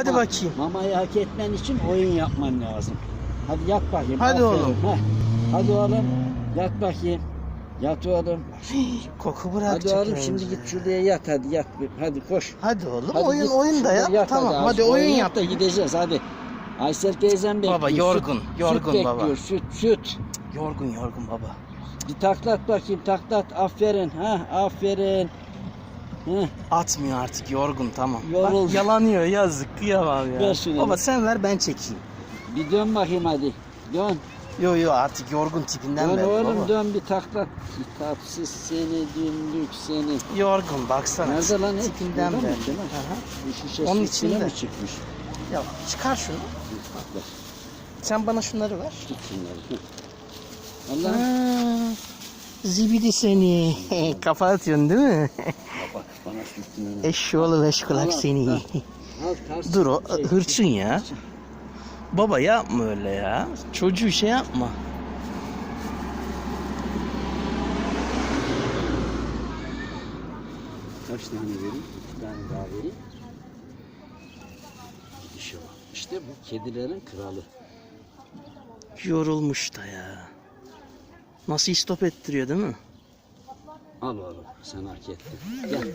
Hadi bakayım. Mamayı hak etmen için oyun yapman lazım. Hadi yat bakayım. Hadi aferin. oğlum. Heh. Hadi oğlum. Yat bakayım. Yat oğlum. Koku Hadi bırakacak oğlum önce. şimdi git şuraya yat hadi yat. Hadi koş. Hadi oğlum Hadi oyun git oyun da yap. tamam az. hadi oyun yap. da gideceğiz hadi. Aysel teyzem bekliyor. Baba, Süt- yorgun, yorgun süt baba. bekliyor, Süt süt. Yorgun yorgun baba. Bir taklat bakayım taklat. Aferin. Ha aferin. Atmıyor artık yorgun tamam. Yoruldu. Bak, yalanıyor yazık kıyamam ya. Ver şunu. Baba sen ver ben çekeyim. Bir dön bakayım hadi. Dön. Yo yo artık yorgun tipinden Dön oğlum baba. dön bir taklat. Kitapsız seni dünlük seni. Yorgun baksana. Nerede lan? hep? Tipinden Burada? Aha. Bu şişe Onun içinde. mi çıkmış? Ya çıkar şunu. Ver, Sen bana şunları ver. tut şunları. Hı. Allah. Ha, zibidi seni. Kafa atıyorsun değil mi? Eşşoğlu beşkulak Allah, seni. Dur o şey, hırçın ya. Baba yapma öyle ya. Çocuğu şey yapma. Kaç tane vereyim? İki tane daha vereyim. İşte bak. İşte bu kedilerin kralı. Yorulmuş da ya. Nasıl istop ettiriyor değil mi? Al oğlum sen hak ettin. Gel.